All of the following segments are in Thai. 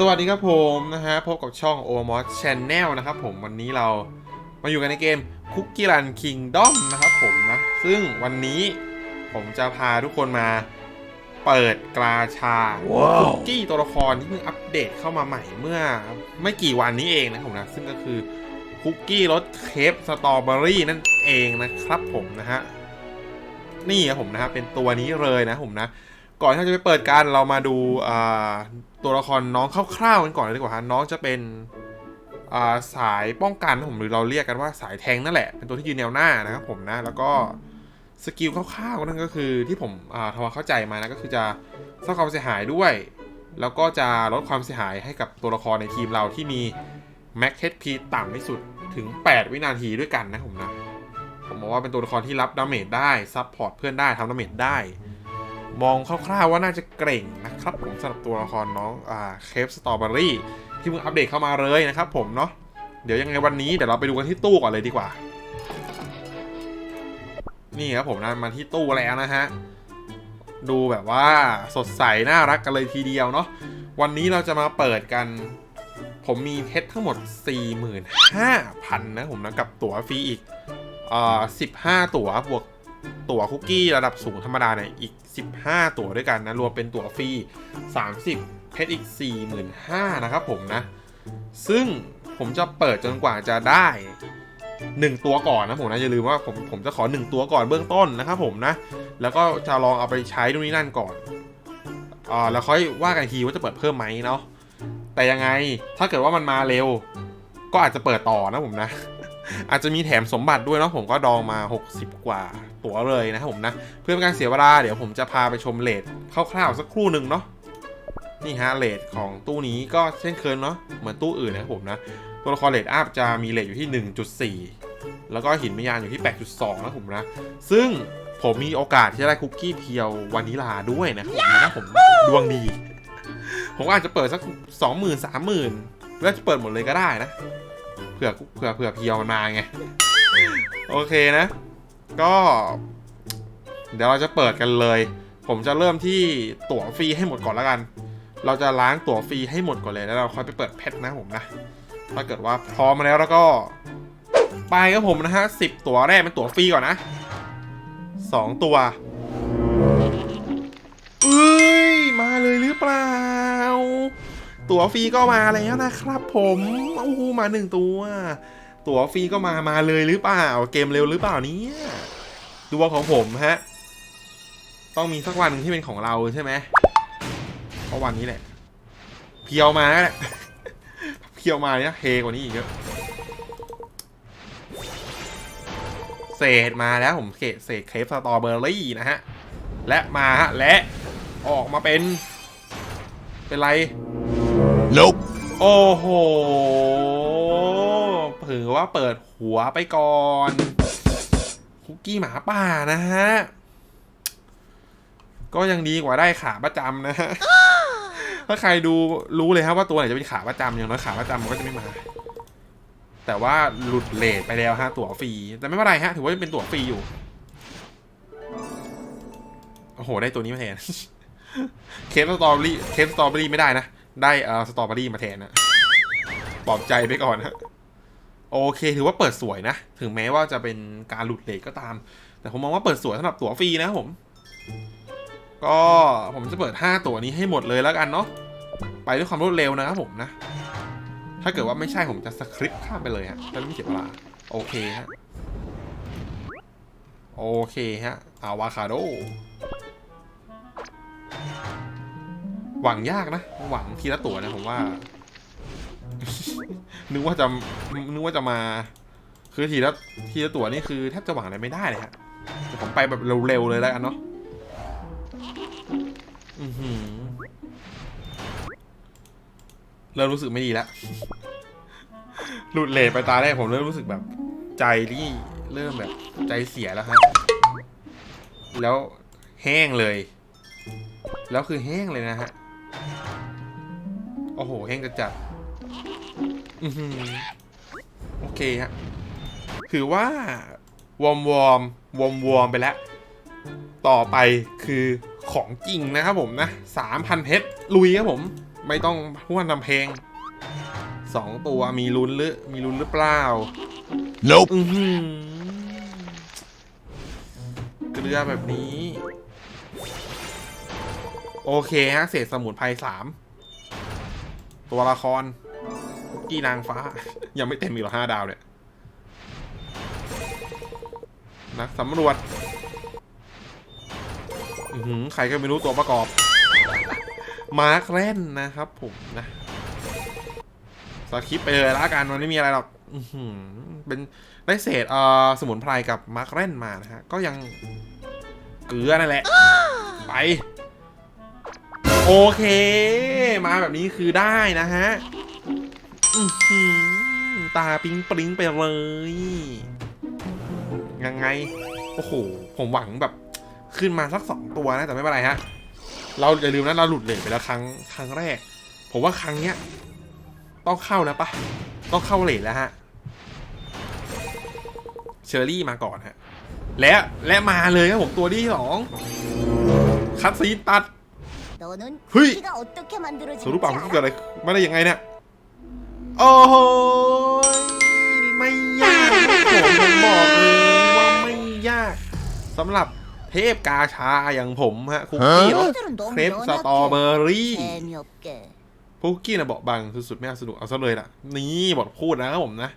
สวัสดีครับผมนะฮะพบกับช่อง o m o s Channel นะครับผมวันนี้เรามาอยู่กันในเกม Cookie Run Kingdom นะครับผมนะ ซึ่งวันนี้ผมจะพาทุกคนมาเปิดกราชาคุกกี้ตัวละครที่เพิ่งอัปเดตเข้ามาใหม่เมื่อ ไม่กี่วันนี้เองนะครับผมนะซึ่งก็คือคุกกี้รสเคปสตรอเบอรี่นั่นเองนะครับผมนะฮะนี่ครับผมนะฮะเป็นตัวนี้เลยนะผมนะ ก่อนที่เราจะไปเปิดการเรามาดูตัวละครน้องคร่าวๆกันก่อนเลยดีกว่าฮะน้องจะเป็นาสายป้องกันนะผมหรือเราเรียกกันว่าสายแทงนั่นแหละ เป็นตัวที่ยืนแนวหน้านะครับผมนะแล้วก็สกิลคร่าวๆนั่นก็คือที่ผมทำความเข้าใจมานะก็คือจะสร้างความเสียหายด้วย แล้วก็จะลดความเสียหายให้กับตัวละครในทีมเราที่มีแม็กเ p พีต่ำที่สุดถึง 8 วินาทีด้วยกันนะผมนะผมบอกว่าเป็นตัวละครที่รับดาเมจได้ซับพอร์ตเพื่อนได้ทำดาเมจได้ มองคร่าวๆว่าน่าจะเกร่งนะครับผมสำหรับตัวละครน้องอ่าเคฟสตรอเบอรี่ที่เพิ่งอัปเดตเข้ามาเลยนะครับผมเนาะเดี๋ยวยังไงวันนี้เดี๋ยวเราไปดูกันที่ตู้ก่อนเลยดีกว่า นี่ครับผมนะมาที่ตู้แล้วนะฮะดูแบบว่าสดใสน่ารักกันเลยทีเดียวเนาะวันนี้เราจะมาเปิดกัน ผมมีเพชรทั้งหมด 45,000 นะผมนะกับตั๋วฟรีอีกอ่า15 ตั๋วบวก ตั๋วคุกกี้ระดับสูงธรรมดาเนี่ยอีก 15 ตั๋วด้วยกันนะ รวมเป็นตั๋วฟรี 30 เพชรอีก 45,000นะครับผมนะ ซึ่งผมจะเปิดจนกว่าจะได้ 1 ตัวก่อนนะผมนะ อย่าลืมว่าผมผมจะขอ 1 ตัวก่อนเบื้องต้นนะครับผมนะ แล้วก็จะลองเอาไปใช้ดูนนี่นั่นก่อนอ่าแล้วค่อยว่ากันทีว่าจะเปิดเพิ่มไหมเนาะแต่ยังไงถ้าเกิดว่ามันมาเร็ว ก็อาจจะเปิดต่อนะผมนะ อาจจะมีแถมสมบัติด้วยเนาะผมก็ดองมา 60 กว่าตั๋วเลยนะครับผมนะ เพื่อเป็นการเสียเวลาเดี๋ยวผมจะพาไปชมเลทคร่าวๆสักครู่หนึ่งเนาะนี่ฮะเลทของตู้นี้ก็เช่นเคยเนาะเหมือนตู้อื่นนะครับผมนะตัวละครเลทอัพจะมีเลทอยู่ที่ 1.4 แล้วก็หินมยานอยู่ที่ 8.2 นะผมนะ ซึ่งผมมีโอกาสที่จะได้คุกกี้เพียววานิลาด้วยนะครับผมนะผมดวงดี ผมอาจจะเปิดสัก 20,000 30,000แล้วจะเปิดหมดเลยก็ได้นะ เผื่อเผื่อเผื่อเพียวมันมาไง โอเคนะ ก็ เดี๋ยวเราจะเปิดกันเลย ผมจะเริ่มที่ตั๋วฟรีให้หมดก่อนแล้วกัน เราจะล้างตั๋วฟรีให้หมดก่อนเลยแล้วเราค่อยไปเปิดเพชรนะผมนะ ถ้าเกิดว่าพร้อมมาแล้วแล้วก็ ไปครับผมนะฮะสิบตั๋วแรกเป็นตั๋วฟรีก่อนนะสองตัวเอ้ยมาเลยหรือเปล่า ตั๋วฟรีก็มาแล้วนะครับ ผมโอ้โหมาหนึ่งตัว ตั๋วฟรีก็มามาเลยหรือเปล่า เกมเร็วหรือเปล่านี่ยดวงของผมฮะ ต้องมีสักวันหนึ่งที่เป็นของเราใช่ไหมเพราะวันนี้แหละ เพียวมาแล้วแหละเพียวมาเนี่ยเฮกว่านี้อีกเยอะเศษมาแล้วผมเศษเศษเคฟสตรอเบอรี่นะฮะ และมาฮะและออกมาเป็น เป็นไร Nope. โอ้โหถือว่าเปิดหัวไปก่อน คุกกี้หมาป่านะฮะ ก็ยังดีกว่าได้ขาประจำนะฮะ ถ้าใครดูรู้เลยครับว่าตัวไหนจะเป็นขาประจำอย่างน้อยขาประจำมันก็จะไม่มา แต่ว่าหลุดเลทไปแล้วฮะ ตั๋วฟรี แต่ไม่เป็นไรฮะ ถือว่ายังเป็นตั๋วฟรีอยู่ โอ้โห ได้ตัวนี้มาแทน เคฟสตรอเบอรี่ เคฟสตรอเบอรี่ไม่ได้นะ ได้เอ่อสตรอเบอรี่มาแทนนะปลอบใจไปก่อนนะโอเค ถือว่าเปิดสวยนะ ถึงแม้ว่าจะเป็นการหลุดเลทก็ตาม แต่ผมมองว่าเปิดสวยสำหรับตั๋วฟรีนะผม ก็ผมจะเปิด 5 ตั๋วนี้ให้หมดเลยแล้วกันเนาะไปด้วยความรวดเร็วนะครับผมนะ ถ้าเกิดว่าไม่ใช่ผมจะสคริปต์ข้ามไปเลยฮะจะไม่เสียเวลา โอเคฮะ โอเคฮะอาวาคาโด หวังยากนะ หวังทีละตัวนะผมว่า นึกว่าจะนึกว่าจะมา คือทีละทีละตัวนี่คือแทบจะหวังอะไรไม่ได้เลยฮะผมไปแบบเร็วๆเลยแล้วกันเนาะอือหือเริ่มรู้สึกไม่ดีแล้วหลุดเลทไปตาแรกผมเริ่มรู้สึกแบบ ใจที่เริ่มแบบ ใจเสียแล้วครับแล้วแห้งเลย แล้วคือแห้งเลยนะฮะ โอ้โหแห้งจะจัดอือหือโอเคฮะถือว่าวอร์มวอร์มวอร์มวอร์มไปแล้ว ต่อไปคือของจริงนะครับผมนะสามพันเพชรลุยครับผม ไม่ต้องพูดนำเพลงสองตัวมีลุ้นหรือมีลุ้นหรือเปล่า Nope. อือหือเกลือแบบนี้ โอเคฮะเศษสมุนไพรสาม ตัวละครกี้นางฟ้า ยังไม่เต็มอีกหรอห้าดาวเนี่ย นักสำรวจหือใครก็ไม่รู้ตัวประกอบ มาร์คแรนนะครับผมนะสคริปไปเลยละกันมันไม่มีอะไรหรอกเป็นได้เศษเอ่อสมุนไพรกับมาร์คแรนมานะฮะ ก็ยังเกลือนั่นแหละ ไป โอเค มาแบบนี้คือได้นะฮะตาปิ๊งปริ้งไปเลย ยังไง โอ้โห ผมหวังแบบขึ้นมาสักสองตัวนะ แต่ไม่เป็นไรฮะ เราอย่าลืมนะเราหลุดเลทไปแล้วครั้งครั้งแรก ผมว่าครั้งเนี้ย ต้องเข้าแล้วปะต้องเข้าเลทแล้วฮะ เชอรี่มาก่อนฮะ และและมาเลยครับผมตัวที่สองคัดซีตัด 너는 휘! 키가 어떻게 만들어지는지 สรุปเปล่ามัน 알아? เกิดอะไรมาได้ยังไงเนี่ย โอ้โหไม่ยากผมผมบอกเลยว่าไม่ยากสำหรับเทพกาชาอย่างผมฮะคุกกี้รส 너희들은 เครป 너무 สตรอเบอ 연약해 รี่ 재미없게 คุกกี้นะบอกบางสุดๆไม่เอาสนุกเอาซะเลยล่ะ นี่บทพูดนะครับผมนะ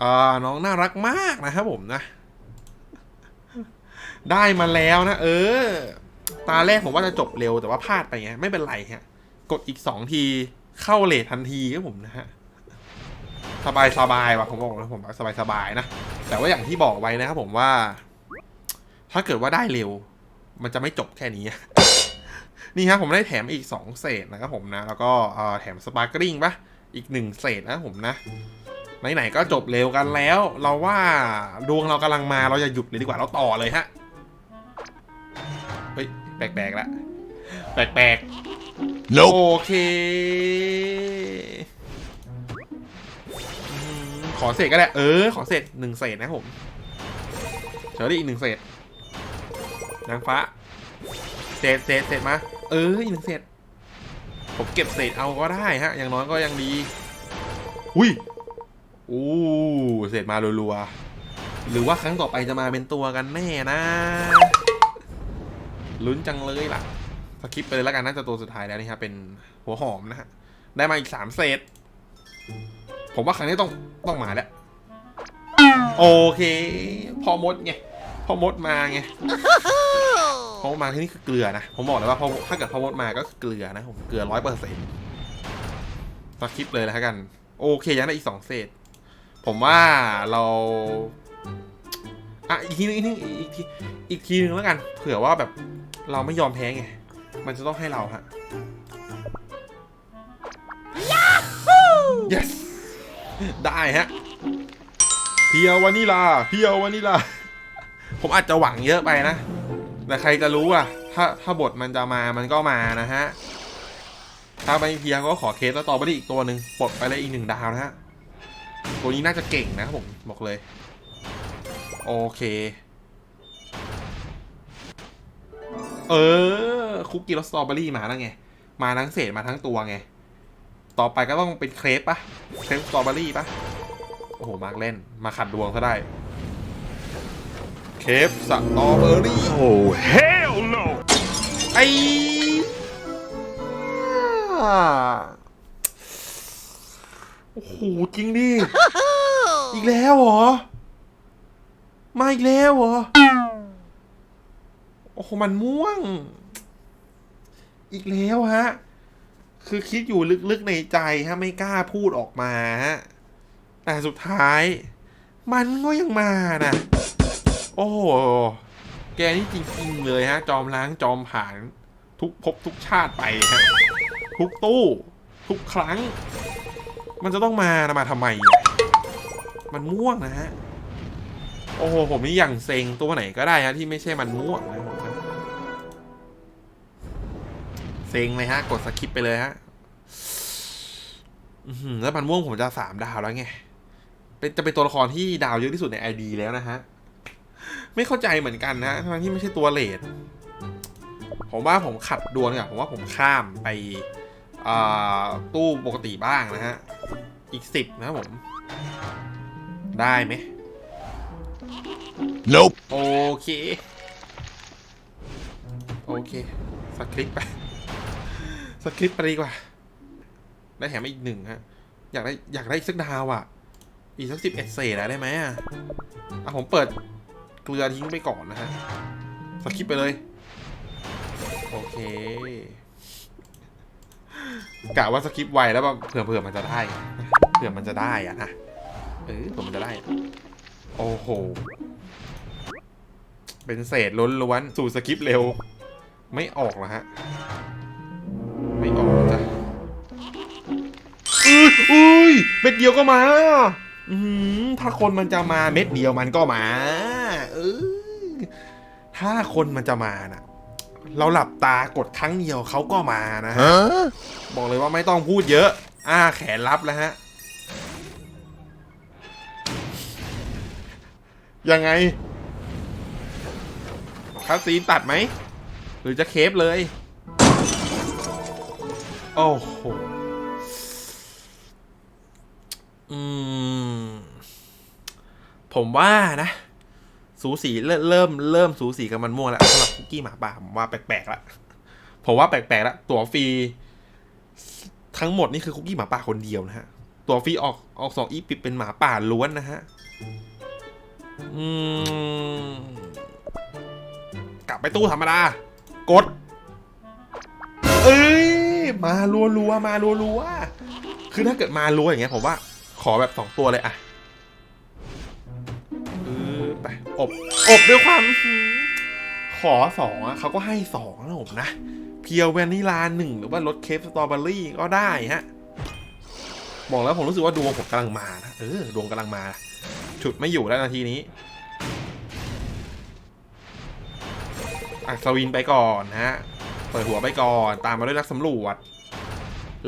อ่าน้องน่ารักมากนะครับผมนะ ได้มาแล้วนะ เออ ตาแรกผมว่าจะจบเร็วแต่ว่าพลาดไปไงไม่เป็นไรฮะ กดอีกสองทีเข้าเลททันทีครับผมนะฮะสบายสบายว่ะผมบอกนะผมสบายสบายๆนะ แต่ว่าอย่างที่บอกไว้นะครับผมว่า ถ้าเกิดว่าได้เร็ว มันจะไม่จบแค่นี้ นี่ครับผมได้แถมอีก 2 เศษนะครับผมนะ แล้วก็เออแถมสปาร์กริ่งปะอีก 1 เศษนะครับผมนะไหนๆก็จบเร็วกันแล้ว เราว่าดวงเรากำลังมาเราจะหยุดเลยดีกว่าเราต่อเลยฮะ แปลกๆละแปลกๆ Nope. โอเคอืมขอเศษก็ได้ เออ ขอเศษหนึ่งเศษนะครับผมเชอรี่อีกหนึ่งเศษนางฟ้า เศษเศษเศษมา เอออีกหนึ่งเศษ ผมเก็บเศษเอาก็ได้ฮะ อย่างน้อยก็ยังดี อุ้ยอู้เศษมารัวๆ หรือว่าครั้งต่อไปจะมาเป็นตัวกันแน่นะ ลุ้นจังเลยล่ะสคิปไปเลยแล้วกันน่าจะตัวสุดท้ายแล้วนี่ครับเป็นหัวหอมนะฮะได้มาอีกสามเศษ ผมว่าครั้งนี้ต้องต้องมาแล้ว โอเค พอมดไงพอมดมาไงพอมดมาที่นี่คือเกลือนะ ผมบอกเลยว่าพอถ้าเกิดพอมดมาก็คือเกลือนะผมเกลือร้อยเปอร์เซ็นต์สคิปเลยแล้วกัน โอเคยังได้อีกสองเศษ ผมว่าเราอะอีกทีนึงอีกทีนึงอีกทีอีกทีนึงแล้วกัน เผื่อว่าแบบ เราไม่ยอมแพ้ไง มันจะต้องให้เราฮะ yes ได้ฮะ เพียววานิลา เพียววานิลา ผมอาจจะหวังเยอะไปนะ แต่ใครจะรู้อะ ถ้าถ้าบทมันจะมา มันก็มานะฮะ ถ้าไม่เพียก็ขอเคสแล้วต่อไปอีกตัวหนึ่งปลดไปเลยอีกหนึ่งดาวนะฮะ ตัวนี้น่าจะเก่งนะครับผม บอกเลย โอเค เออ คุกกี้รสสตรอเบอรี่มาแล้วไง มาทั้งเศษมาทั้งตัวไง ต่อไปก็ต้องเป็นเครปปะเครปสตรอเบอรี่ปะโอ้โห มาร์กเล่น มาขัดดวงซะได้ เครปสตรอเบอรี่ Oh, hell no. ไอ้โอ้โห จริงดิ อีกแล้วเหรอ มาอีกแล้วเหรอ โอ้โหมันม่วง อีกแล้วฮะ คือคิดอยู่ลึกๆในใจฮะ ไม่กล้าพูดออกมาฮะ แต่สุดท้าย มันก็ยังมานะโอ้โห แกนี่จริงๆเลยฮะ จอมล้างจอมผ่านทุกภพทุกชาติไปฮะ ทุกตู้ ทุกครั้ง มันจะต้องมานะมาทำไม มันม่วงนะฮะ โอ้โห ผมนี่อย่างเซ็งตัวไหนก็ได้ฮะที่ไม่ใช่มันม่วงนะ เซ็งเลยฮะ กดสคิปไปเลยฮะอื้อหือแล้วมันม่วงผมจะสามดาวแล้วไงเป็นจะเป็นตัวละครที่ดาวเยอะที่สุดในไอดีแล้วนะฮะ ไม่เข้าใจเหมือนกันนะทั้งที่ไม่ใช่ตัวเลดผมว่าผมขัดดวงเนี่ยผมว่าผมข้ามไปอ่าตู้ปกติบ้างนะฮะ อีกสิบนะครับผม ได้ไหม Nope. โอเค โอเคสคริปต์ไป สคริปต์ไปดีกว่า ได้แถมอีกหนึ่งฮะ อยากได้อยากได้อีกสักดาวอะ อีกสักสิบเอ็ดเศษอะได้ไหมอะอะผมเปิดเกลือทิ้งไปก่อนนะฮะ สคริปต์ไปเลย โอเคกะว่าสคริปต์ไวแล้วแบบเผื่อเผื่อมันจะได้ เผื่อมันจะได้อะนะ เออเผื่อมันจะได้ โอ้โห เป็นเศษล้นล้วน สู่สคริปต์เร็ว ไม่ออกเหรอฮะ อุ้ยอุ้ยเม็ดเดียวก็มาอืมถ้าคนมันจะมาเม็ดเดียวมันก็มาเออถ้าคนมันจะมาน่ะ เราหลับตากดครั้งเดียวเขาก็มานะฮะ Huh? บอกเลยว่าไม่ต้องพูดเยอะ อ้าแขนรับแล้วฮะ ยังไงคัสซีนตัดไหม หรือจะเคฟเลย โอ้โห อืม ผมว่านะ สูสีเริ่มเริ่มสูสีกับมันม่วงแล้วสำหรับคุกกี้หมาป่าผมว่าแปลกๆละผมว่าแปลกๆละตั๋วฟรีทั้งหมดนี่คือคุกกี้หมาป่าคนเดียวนะฮะ ตั๋วฟรีออกออกสองอีปิดเป็นหมาป่าล้วนนะฮะ อืม กลับไปตู้ธรรมดากด เอ้ย มารัวรัวๆมารัวรัวๆคือถ้าเกิดมารัวอย่างเงี้ยผมว่า ขอแบบสองตัวเลยอะเออไปอบอบด้วยความ ขอสองอะเขาก็ให้สองนะผมนะ เพียวแวนิลาหนึ่งหรือว่ารสเคฟสตรอเบอรี่ก็ได้ฮะบอกแล้วผมรู้สึกว่าดวงผมกำลังมานะเออดวงกำลังมา ฉุดไม่อยู่แล้วนาทีนี้อัศวินไปก่อนนะฮะ เปิดหัวไปก่อน ตามมาด้วยนักสำรวจ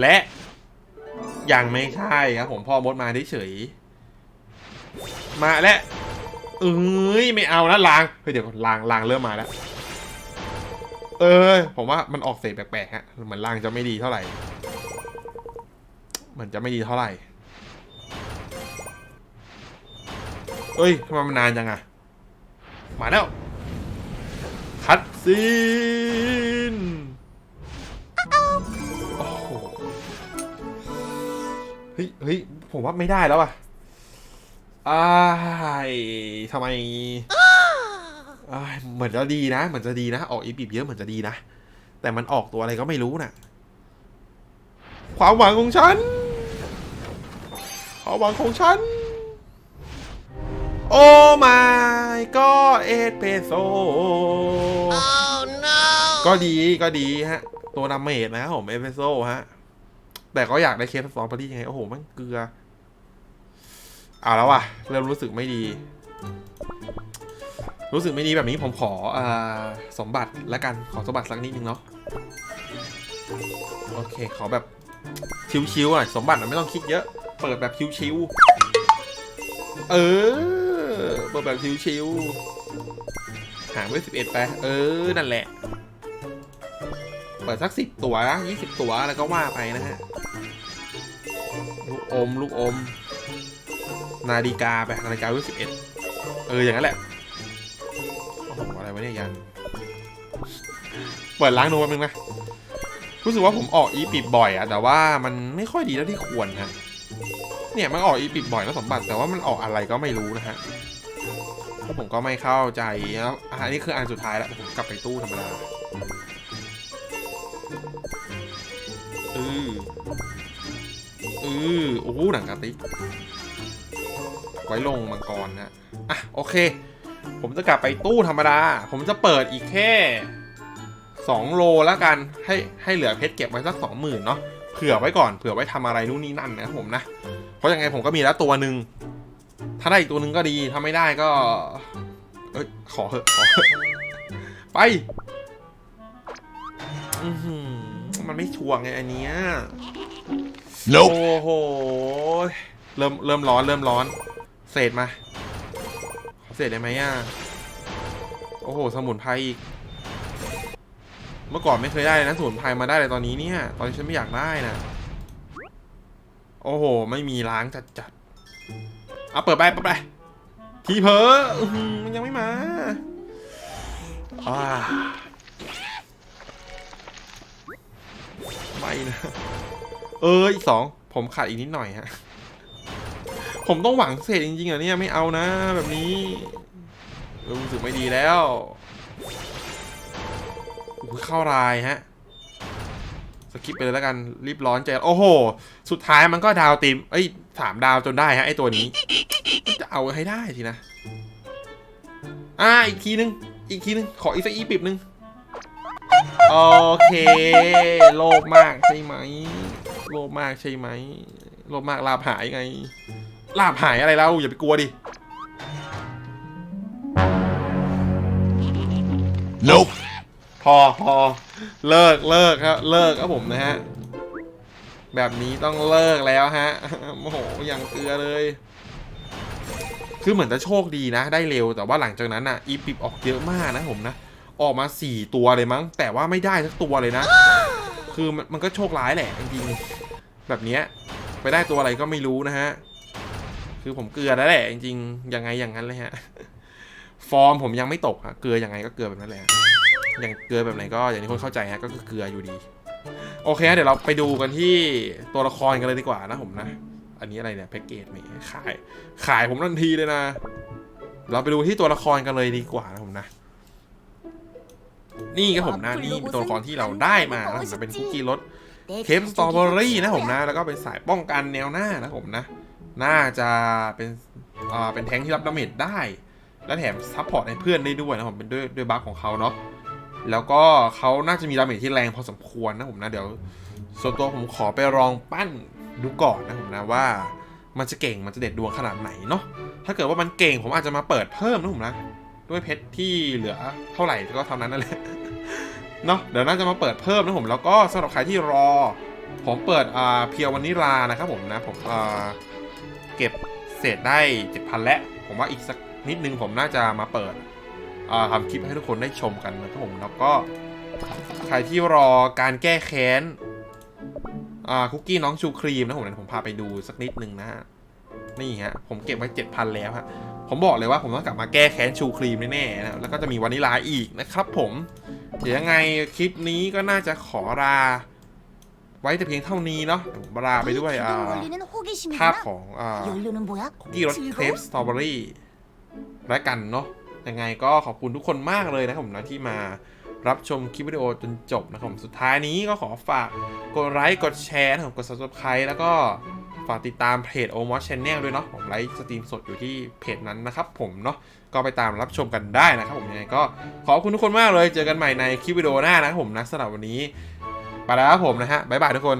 และ ยังไม่ใช่ครับผมพ่อมดมาเฉยมาแล้วเอ้ยไม่เอานะลางเฮ้ยเดี๋ยวก่อนลางลางเริ่มมาแล้ว เออ ผมว่ามันออกเสียงแปลกๆฮะเหมือนลางจะไม่ดีเท่าไหร่เหมือนจะไม่ดีเท่าไหร่เอ้ยทำไมมันนานจังอะมาแล้ว คัดซีน เฮ้ยเฮ้ยผมว่าไม่ได้แล้วอะอ้ายทำไมอ้ายเหมือนจะดีนะ เหมือนจะดีนะ ออกอีปีบเยอะเหมือนจะดีนะ แต่มันออกตัวอะไรก็ไม่รู้น่ะ ความหวังของฉัน ความหวังของฉัน โอ้ my god เอสเปโซก็ดีก็ดีฮะ ตัวดาเมจนะครับผมเอสเปโซฮะ แต่ก็อยากได้เคสสองพอดียังไง โอ้โหมันเกลือเอาแล้วว่ะ เริ่มรู้สึกไม่ดี รู้สึกไม่ดีแบบนี้ผมขออสมบัติละกันขอสมบัติสักนิดนึงเนาะโอเค ขอแบบชิวๆอะสมบัติไม่ต้องคิดเยอะ เปิดแบบชิวๆเออ เปิดแบบชิวๆหางไว้สิบเอ็ดไปเออ นั่นแหละ เปิดสักสิบตัวยี่สิบตัวแล้วก็ว่าไปนะฮะ อม ลูกอม นาฬิกาไปนาฬิกาไว้สิบเอ็ดเออ อย่างนั้นแหละโอ้โหอะไรวะเนี่ยยัน เปิดล้างนูแป๊บนึงนะ รู้สึกว่าผมออกอีปิดบ่อยอะแต่ว่ามันไม่ค่อยดีเท่าที่ควรฮะ เนี่ยมันออกอีปิดบ่อยแล้วสมบัติ แต่ว่ามันออกอะไรก็ไม่รู้นะฮะผมก็ไม่เข้าใจแล้วอันนี้คืออันสุดท้ายแล้วผมกลับไปตู้ธรรมดาเออ ออโอ้โหหนังกะติกไว้ลงมังกรนะอะโอเค ผมจะกลับไปตู้ธรรมดา ผมจะเปิดอีกแค่สองโลแล้วกันให้ให้เหลือเพชรเก็บไว้สักสองหมื่นเนาะเผื่อไว้ก่อนเผื่อไว้ทำอะไรนู่นนี่นั่นนะผมนะ เพราะยังไงผมก็มีแล้วตัวหนึ่งถ้าได้อีกตัวหนึ่งก็ดีถ้าไม่ได้ก็ เอ้ยขอเหอะขอเหอะไปอืมันไม่ชัวร์ไงอันเนี้ย โอ้โห เริ่มเริ่มร้อนเริ่มร้อน เศษมา เศษได้ไหมอะ โอ้โห สมุนไพรอีก เมื่อก่อนไม่เคยได้เลยนะสมุนไพรมาได้เลยตอนนี้เนี่ย ตอนนี้ฉันไม่อยากได้นะโอ้โห ไม่มีล้างจัดจัดเอาเปิดไปเปิดไป ทีเพออมันยังไม่มาอาไม่นะ เอออีกสองผมขาดอีกนิดหน่อยฮะ ผมต้องหวังเศษจริงๆเหรอเนี่ยไม่เอานะแบบนี้รู้สึกไม่ดีแล้วอุ้ยเข้ารายฮะ สกิปไปเลยแล้วกันรีบร้อนใจ โอ้โห สุดท้ายมันก็ดาวติมเอ้ยสามดาวจนได้ฮะไอตัวนี้ จะเอาให้ได้ทีนะ อ่าอีกทีนึง อีกทีนึง ขออีกสักอีปิบนึง โอเค โลภมากใช่ไหม โลภมากใช่ไหม โลภมากลาบหายไง ลาบหายอะไรแล้วอย่าไปกลัวดิ Nope. พอพอเลิกเลิกครับเลิกครับผมนะฮะ แบบนี้ต้องเลิกแล้วฮะโอ้โหอย่างเกลือเลย คือเหมือนจะโชคดีนะ ได้เร็วแต่ว่าหลังจากนั้นอะ อีปิบออกเยอะมากนะผมนะ ออกมาสี่ตัวเลยมั้ง แต่ว่าไม่ได้สักตัวเลยนะ คือมันมันก็โชคร้ายแหละจริงๆแบบเนี้ยไปได้ตัวอะไรก็ไม่รู้นะฮะ คือผมเกลือแล้วแหละจริงๆยังไงอย่างนั้นเลยฮะ ฟอร์มผมยังไม่ตกฮะเกลือยังไงก็เกลือแบบนั้นแหละอย่างเกลือแบบไหนก็อย่างที่คนเข้าใจฮะก็คือเกลืออยู่ดี โอเคเดี๋ยวเราไปดูกันที่ตัวละครกันเลยดีกว่านะผมนะ อันนี้อะไรเนี่ยแพ็กเกจนี่ขาย ขายผมทันทีเลยนะ เราไปดูที่ตัวละครกันเลยดีกว่านะผมนะ นี่ครับผมนะนี่เป็นตัวละครที่เราได้มานะผมนะเป็นคุกกี้รสเคปสตรอเบอรี่นะผมนะ แล้วก็เป็นสายป้องกันแนวหน้านะผมนะ น่าจะเป็นอ่าเป็นแทงค์ที่รับดาเมจได้ และแถมซัพพอร์ตให้เพื่อนได้ด้วยนะผมเป็นด้วยด้วยบัฟของเขาเนาะแล้วก็เขาน่าจะมีดาเมจที่แรงพอสมควรนะผมนะเดี๋ยวส่วนตัวผมขอไปลองปั้นดูก่อนนะผมนะว่า มันจะเก่งมันจะเด็ดดวงขนาดไหนเนาะถ้าเกิดว่ามันเก่งผมอาจจะมาเปิดเพิ่มนะผมนะ ด้วยเพชรที่เหลือเท่าไหร่ก็เท่านั้นนั่นแหละเนาะเดี๋ยวน่าจะมาเปิดเพิ่มนะผมแล้วก็สำหรับใครที่รอ ผมเปิดอ่าเพียววานิลานะครับผมนะผมอ่าเก็บเศษได้7,000แล้วผมว่าอีกสักนิดนึงผมน่าจะมาเปิดอ่าทำคลิปให้ทุกคนได้ชมกันนะครับผมแล้วก็ใครที่รอการแก้แค้นอ่าคุกกี้น้องชูครีมนะผมเดี๋ยวผมพาไปดูสักนิดนึงนะฮะนี่ฮะผมเก็บไว้7,000แล้วฮะ ผมบอกเลยว่าผมต้องกลับมาแก้แค้นชูครีมแน่ๆนะแล้วก็จะมีวานิลาอีกนะครับผม เดี๋ยวยังไงคลิปนี้ก็น่าจะขอลาไว้แต่เพียงเท่านี้เนาะผลาไปด้วยภาพของคุกกี้รสเครปสตรอเบอรี่และกันเนาะยังไงก็ขอบคุณทุกคนมากเลยนะครับผมนะที่มารับชมคลิปวิดีโอจนจบนะครับผมสุดท้ายนี้ก็ขอฝากกดไลค์กดแชร์นะครับกด subscribe แล้วก็ ฝากติดตามเพจ o m o ม Channel ด้วยเนาะผมไลฟ์สตรีมสดอยู่ที่เพจนั้นนะครับผมเนาะก็ไปตามรับชมกันได้นะครับผมยังไงก็ขอบคุณทุกคนมากเลย เจอกันใหม่ในคลิปวิดีโอหน้านะผมนะสำหรับวันนี้ไปแล้วครับผมนะฮะบ๊ายบายทุกคน